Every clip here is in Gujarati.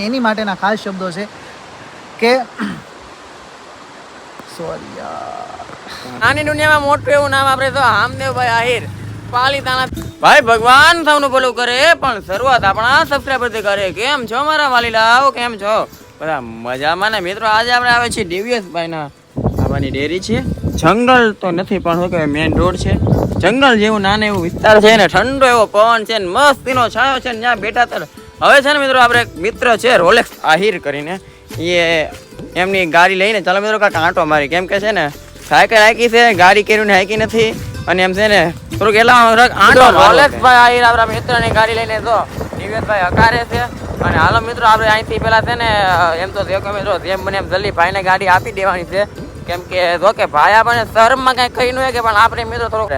એની માટેના ખાસ શબ્દો છે કે સોરી નાની દુનિયામાં મોટું એવું નામ આપણે તો હામદેવભાઈ આહિર. પાલીતાણા ભાઈ, ભગવાન સૌનું ભલું કરે, પણ શરૂઆત આપણા સબસ્ક્રાઈબરથી કરે. કેમ છો મારા વાલીલાઓ? કેમ છો? બધા મજામાં ને મિત્રો? આજે આપણે આવે છે ડીવીએસ ભાઈના બાબાની ડેરી છે. જંગલ તો નથી, પણ શું કહેવાય મેઇન રોડ છે. જંગલ જેવું નાનો એવું વિસ્તાર છે ને, ઠંડો એવો પવન છે ને મસ્ત એનો છાયો છે ને, ત્યાં બેઠા તર હવે છે ને મિત્રો આપણે એક મિત્ર છે રોલેક્સ આહિર કરીને. એ એમની ગાડી લઈને ચાલો મિત્રો કાંઈક આંટો મારી. કેમ કે છે ને સાયકલ હાકી છે ગાડી કર્યું ને હાકી નથી. અને એમ છે ને થોડુંક એટલા આંટો રોલેક્સભાઈ આહિર આપણા મિત્રની ગાડી લઈને તો નિવેશભાઈ હકારે છે. અને હાલો મિત્રો આપણે અહીંથી પેલા છે ને એમ તો દેખો મિત્રો જેમ બને એમ જલ્દી ભાઈને ગાડી આપી દેવાની છે. કેમ કે જો કે ભાઈ આપણને શરમમાં કાંઈ કહી ન હોય કે પણ આપણે મિત્રો થોડુંક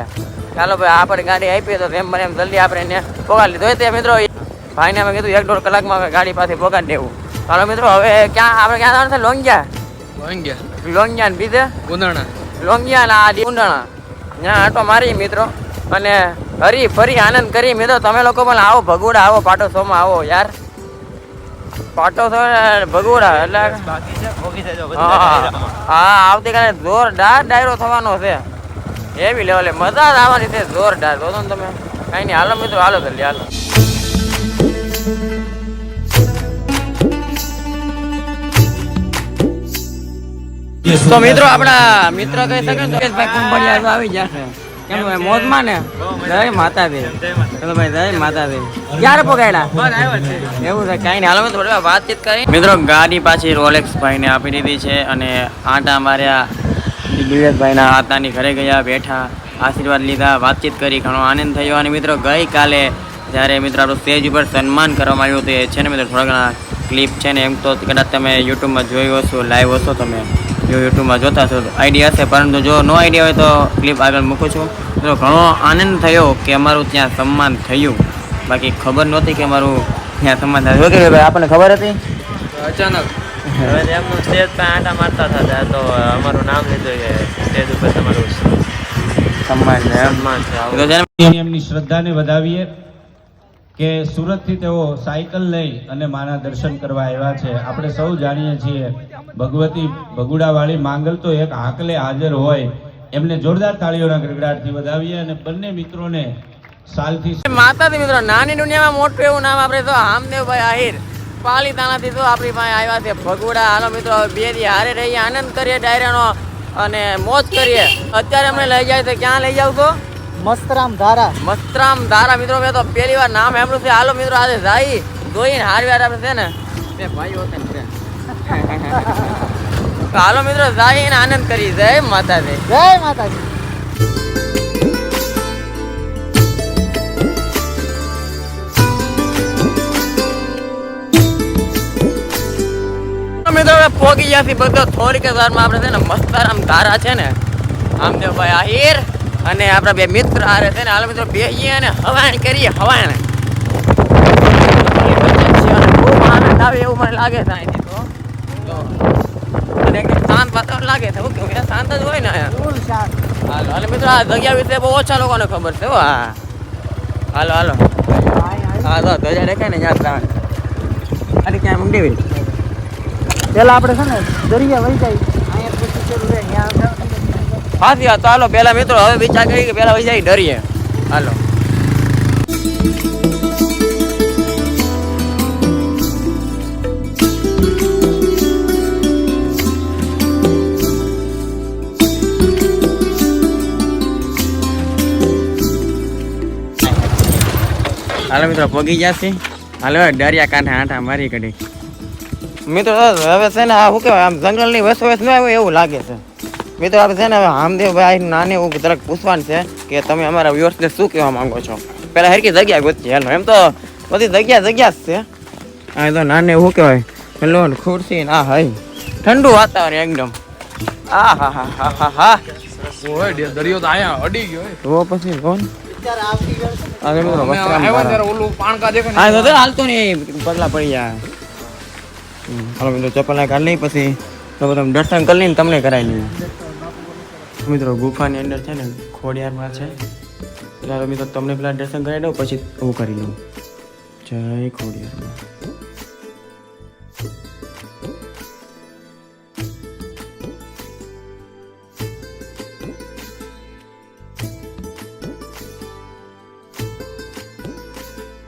ચાલો ભાઈ આપણે ગાડી આપીએ તો જેમ મને એમ જલ્દી આપણે એને પોગાડી લીધો. તે મિત્રો ભાઈને અમે કીધું એક દોઢ કલાકમાં ગાડી પાસે પહોંચાડી દેવું. ચાલો મિત્રો હવે ક્યાં આપણે ક્યાં જવાનું છે? લોંગિયા. લોંગિયા. ને બીજે? લોંગિયા ના આ ઉંડાણા ત્યાં આટો મારી મિત્રો. અને હરી ફરી આનંદ કરી મિત્રો. તમે લોકો પણ આવો ભગોડા આવો પાટો શોમાં આવો યાર. પાટો સો ભગોડા એટલે હા આવતીકાલે જોરદાર ડાયરો થવાનો છે. એવી લેવલે મજા જ આવવાની છે જોરદાર. તો તમે? કઈ નહીં. હાલો મિત્રો હાલો જલ્દી હાલો. તો મિત્રો આપણા મિત્ર કહી શકે ને કે ભાઈ કુંભળિયા તો આવી જશે. કેમ ભાઈ મોજમાં ને? જય માતાજી. ચલો ભાઈ જય માતાજી. ક્યારે પગાડ્યા એવું છે કઈ નહીં. હાલો થોડી વાતચીત કરી. મિત્રો ગાડી પાછી રોલેક્સ ભાઈને આપી દીધી છે અને આટા માર્યા. દિવ્યેશભાઈના આતાની ઘરે ગયા બેઠા આશીર્વાદ લીધા વાતચીત કરી ઘણો આનંદ થયો. અને મિત્રો ગઈકાલે જ્યારે મિત્રો આપણું સ્ટેજ ઉપર સન્માન કરવામાં આવ્યું હતું એ છે ને મિત્રો થોડા ઘણા ક્લિપ છે ને એમ તો કદાચ તમે યુટ્યુબમાં જોયું હશો લાઈવ હશો તમે. જો યુટ્યુબમાં જોતા છો આઈડિયા હશે. પરંતુ જો નો આઈડિયા હોય તો ક્લિપ આગળ મૂકું છું. તો ઘણો આનંદ થયો કે અમારું ત્યાં સન્માન થયું. બાકી ખબર નહોતી કે અમારું ત્યાં સન્માન થયું. કે ભાઈ? આપણને ખબર હતી? અચાનક. હવે એમનું સ્ટેજ પર આંટા મારતા હતા. તો અમારું નામ લીધું કે સ્ટેજ ઉપર તમારું સન્માન છે સન્માન છે. એમની શ્રદ્ધાને વધાવીએ. કે સુરતથી તેઓ સાયકલ લઈ અને માના દર્શન કરવા આવ્યા છે. આપણે સૌ જાણીએ છીએ, ભગવતી ભગુડાવાળી માંગલ તો એક હાકલે હાજર હોય. એમને જોરદાર તાળીઓના ગડગડાટથી વધાવીએ અને બંને મિત્રોને સાલથી માતાજી મિત્રો, નાની દુનિયામાં મોટું એવું નામ આપણે તો આમદેવભાઈ આહિર. પાલીતાણાથી તો આપણી પાસે આવ્યા છે ભગુડા. હાલો મિત્રો બે દી હારે રહીએ, આનંદ કરીએ ડાયરાનો અને મોજ કરીએ. અત્યારે અમને લઈ જાય તો ક્યાં લઈ જાવ તો મસ્તરામ ધારા. મસ્તરામ ધારા મિત્રો મેં તો પહેલી વાર નામ સાંભળ્યું છે. હાલો મિત્રો આજે જાય. જોઈને હારવ્યા આપણે છે ને. બે ભાઈઓ છે. તો હાલો મિત્રો જઈને આનંદ કરી જય માતાજી. જય માતાજી. મિત્રો પોગી ગયા છીએ બધો થોડીક વારમાં આપણે છે ને મસ્તારામ ધારા છે ને. આમદેવભાઈ આહિર. અને આપણા બે મિત્ર આરે છે ને હાલ મિત્રો બેહીએ અને હવાણ કરીએ હવાણ. ખૂબ આનંદ આવે એવું મને લાગે છે અહીંથી તો તો અને એકદમ શાંત વાતાવરણ લાગે છે હું કેવું યાર શાંત જ હોય ને અહીંયા. ફૂલ શાંત. હાલો હાલો મિત્રો આ જગ્યા વિશે બહુ ઓછા લોકોને ખબર છે હો હા. હાલો હાલો. હા તો ધજા દેખાય ને યાદ રાખ અરે ક્યાં મૂકી દેવી પેલા આપણે છે ને દરિયા વહી જાય અહીંયા પછી શરૂ રહે ત્યાં હાથી હા હાલો, પેલા મિત્રો હવે વિચાર કરી કે પેલા વહી જાય ડરીએ. હાલો. હાલો મિત્રો, પગી જશે? હાલો દરિયા કાંઠે આંઠા મારી કઢી. મિત્રો, હવે છે ને આ શું કહેવાય, આમ જંગલની વસવસ ન આવે એવું લાગે છે. મિત્રો આપણે છે ને હવે હામદેવભાઈ નાને એવું જરાક પૂછવાનું છે કે તમે અમારા વ્યુઅર્સને શું કહેવા માંગો છો? પેલા હરકી જગ્યા ગોતી હેલો એમ તો બધી જગ્યા જગ્યા જ છે. આ તો નાને શું કહેવાય? હેલો ખુરશી ના હાય. ઠંડુ વાતાવરણ એકદમ. આ હા હા હા હા હા. દરિયો તો આયા અડી ગયો તો પછી કોણ હાલતો નહીં પગલા પડી જાય. હાલો મિત્રો ચપ્પલ ના કાઢી લઈ પછી તો તમે દર્શન કરી લઈને તમને કરાવી લઈએ. મિત્રો, ગુફાની અંદર છે ને, ખોડિયારમાં છે. ચાલો મિત્રો, તમને પેલા દર્શન કરાવી દઉં, પછી હું કરી લઉં. જય ખોડિયારમાં.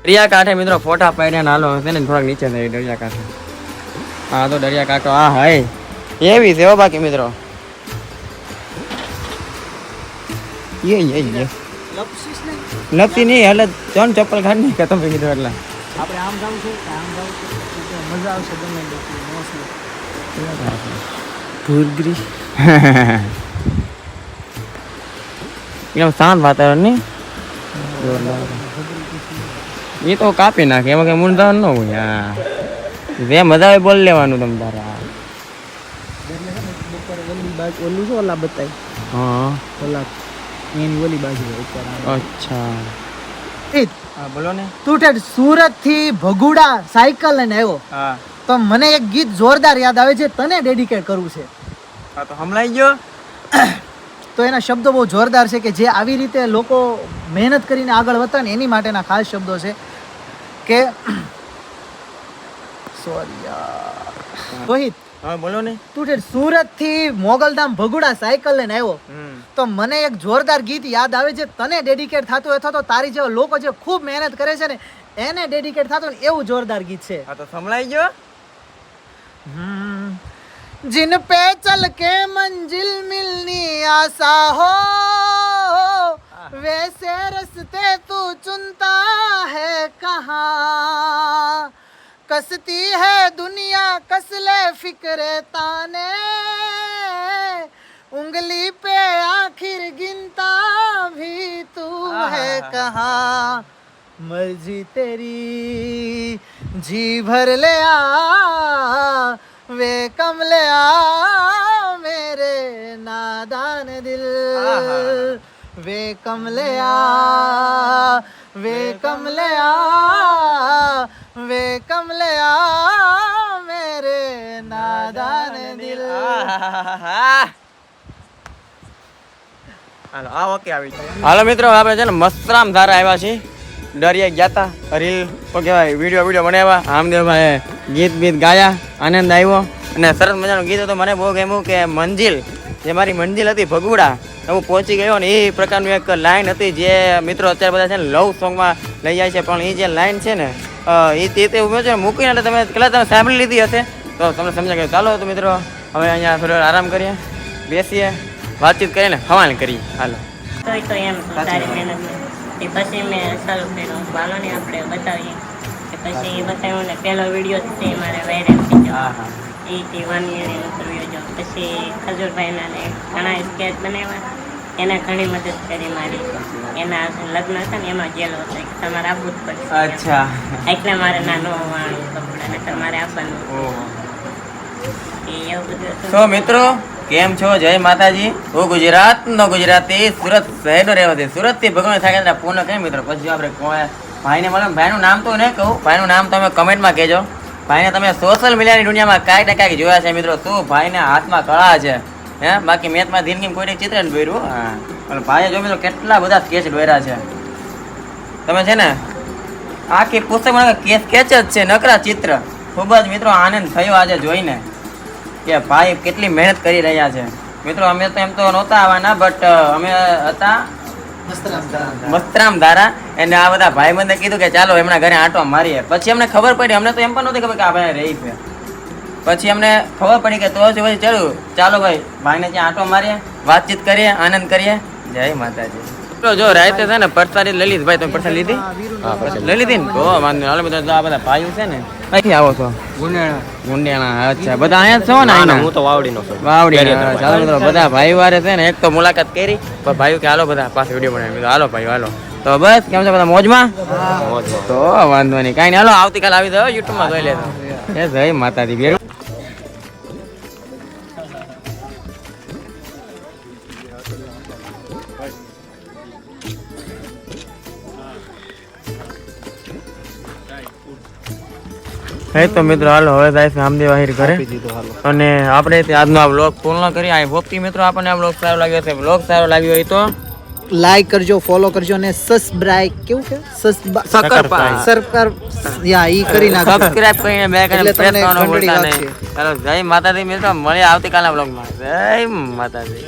દરિયા કાંઠે મિત્રો, ફોટા પાડ્યા નાલો હશે ને, થોડાક નીચે દરિયા કાંઠે હા, તો દરિયા કાંઠો હા, હાય. એવી છે બાકી મિત્રો. યે લપસીસ નહીં. લપસી નહીં એટલે ત્રણ ચપ્પલ કાઢ નહીં ખતમ થઈ કીધું એટલે. આપણે આમ જાવું છું કે આમ જાવું છું? મજા આવશે મોસ્ટલી. ભૂરગરી એકદમ શાંત વાતાવરણ નહીં? એ તો કાપી નાખે એમાં કઈ મૂંઝાણ ન હોય હા. જે મજા આવે બોલ લેવાનું તમ તારા ઓલી બાજુ ઓલું બતાય? હા. ઓલા એની ઓલી બાજુ ઉપર અચ્છા. એ હા બોલો ને. તું ઠેઠ સુરતથી ભગુડા સાયકલ લઈને આવ્યો. હા. તો મને એક ગીત જોરદાર યાદ આવે છે તને ડેડિકેટ કરવું છે. હા તો હમણાં ગયો. તો એના શબ્દો બહુ જોરદાર છે કે જે આવી રીતે લોકો મહેનત કરીને આગળ વધતા ને એની માટેના ખાસ શબ્દો છે કે સોરી યાર. રોહિત હા બોલો ને તું ઠેઠ સુરત થી મોગલધામ ભગુડા સાયકલ લઈને આવ્યો હમ તો મને એક જોરદાર ગીત યાદ આવે છે તને ડેડિકેટ થતું હોય અથવા તો તારી જેવા લોકો જે ખૂબ મહેનત કરે છે ને એને ડેડિકેટ થતું ને એવું જોરદાર ગીત છે હા તો સંભળાઈ ગયો हम्म, जिन पे चल के मंजिल मिलनी आशा हो वैसे रस्ते तू चुनता है कहाँ कसती है दुनिया कसले फिक्रे ताने। उंगली पे आखिर गिनता भी तू है कहाँ? मर्ज़ी तेरी जी भर ले आ वे कम ले आ मेरे नादान दिल। वे कम ले आ वे कम ले आ। वे कम ले आ मेरे नादान दिल હાલો આ ઓકે આવી હાલો મિત્રો આપણે છે ને મસ્તરામ ધારા આવ્યા છીએ દરિયા ગયા તા રીલ શું કહેવાય વિડીયો વિડીયો બનાવ્યા રામદેવભાઈએ ગીત બીત ગાયા આનંદ આવ્યો અને સરસ મજાનું ગીત હતું મને બહુ ગમ્યું કે મંજિલ જે મારી મંજિલ હતી ભગુડા હું પહોંચી ગયો ને એ પ્રકારનું એક લાઈન હતી જે મિત્રો અત્યારે બધા છે ને લવ સોંગમાં લઈ જાય છે પણ એ જે લાઈન છે ને અ, એ તે તે છે મૂકીને એટલે તમે કદાચ તમે સાંભળી લીધી હશે. તો તમને સમજાય ગયું. ચાલો તો મિત્રો હવે અહીંયા થોડો આરામ કરીએ. બેસીએ વાતચીત કરીને હવાલ કરીએ. હાલો. તો એમ સારી મહેનત એ પછી મેં ચાલુ કર્યું. બાલો ને આપણે બતાવીએ કે પછી એ બતાવ્યું ને પહેલો વીડિયો છે મારે વાયરલ થઈ ગયો. હા હા. એ તે વન યર ઇન્ટરવ્યુ જો પછી ખજૂરભાઈના ને ઘણા સ્કેચ બનાવ્યા. એને ઘણી મદદ કરી મારી. એના લગ્ન હતા ને એમાં ગયેલો હતો. તમારે આપવું જ પડશે. અચ્છા. એટલે મારે નાનો વાળું કપડાં ને તમારે આપવાનું. તો મિત્રો કેમ છો? જય માતાજી. હું ગુજરાત નો ગુજરાતી સુરત શહેરનો રહેવાથી સુરતથી ભગવાન સાગર પૂર્ણ કેમ મિત્રો. પછી આપણે કોઈ ભાઈને મળે ભાઈનું નામ તો નહીં કહું. ભાઈનું નામ તમે કમેન્ટમાં કહેજો. ભાઈને તમે સોશિયલ મીડિયાની દુનિયામાં કાંઈક ને કાંઈક જોયા છે મિત્રો. શું ભાઈને હાથમાં કળા છે? હે? બાકી મેથમાં જિંદગી કોઈ ચિત્ર ને દોર્યું, હા? પણ ભાઈએ જોમે તો કેટલા બધા સ્કેચ દોર્યા છે. તમે છે ને, આખી પુસ્તકમાં કેસ સ્કેચ જ છે, નકરા ચિત્ર. ખૂબ જ મિત્રો આનંદ થયો આજે જોઈને કે ભાઈ કેટલી મહેનત કરી રહ્યા છે. મિત્રો, અમે તો એમ તો નહોતા આવવાના બટ અમે હતા મસ્તરામ ધારા એને આ બધા ભાઈબંધે કીધું કે ચાલો એમના ઘરે આંટો મારીએ. પછી અમને ખબર પડી, અમને તો એમ પણ નહોતી ખબર કે આ ભાઈ રહી છે. પછી અમને ખબર પડી કે તો છે પછી ચાલો ચાલો ભાઈ ભાઈને ત્યાં આંટો મારીએ વાતચીત કરીએ આનંદ કરીએ. જય માતાજી. તો જો રાતે છે ને પરસારી લઈ લીધી. ભાઈ તમે પરસારી લીધી? હા લઈ લીધી ને? તો વાંધો નહીં. બધા આ બધા ભાઈઓ છે ને અહીંથી આવો છો. ગુંડિયાણા. અચ્છા. બધા અહીંયા છો ને? હું તો વાવડીનો છું. વાવડી ચાલો મિત્રો બધા ભાઈ વારે છે ને એક તો મુલાકાત કરી. પણ ભાઈઓ કે હાલો બધા પાસે વીડિયો બનાવી હાલો ભાઈ હાલો. તો બસ કેમ છે બધા મોજમાં? તો વાંધો નહીં. કાંઈ નહીં હાલો આવતીકાલ આવી જાવ યુટ્યુબમાં જોઈ લેજો. એ જય માતાજી બેરું હે તો મિત્રો હાલો હવે જાય છે રામદેવ આહિર ઘરે. અને આપણે આજનો આ બ્લોગ પૂર્ણ કરી આ હોપથી મિત્રો આપણને આ બ્લોગ સારો લાગ્યો છે બ્લોગ સારો લાગ્યો હોય તો લાઈક કરજો ફોલો કરજો અને સબસ્ક્રાઇબ કેવું કે સબસ્ક્રાઇબ સરકાર યા ઈ કરી નાખજો. સબસ્ક્રાઇબ કરીને બે કરીને પ્રેસ કરવાનો ભૂલતા નહીં. ચાલો જય માતાજી મિત્રો. મળીએ આવતીકાલના બ્લોગમાં જય માતાજી.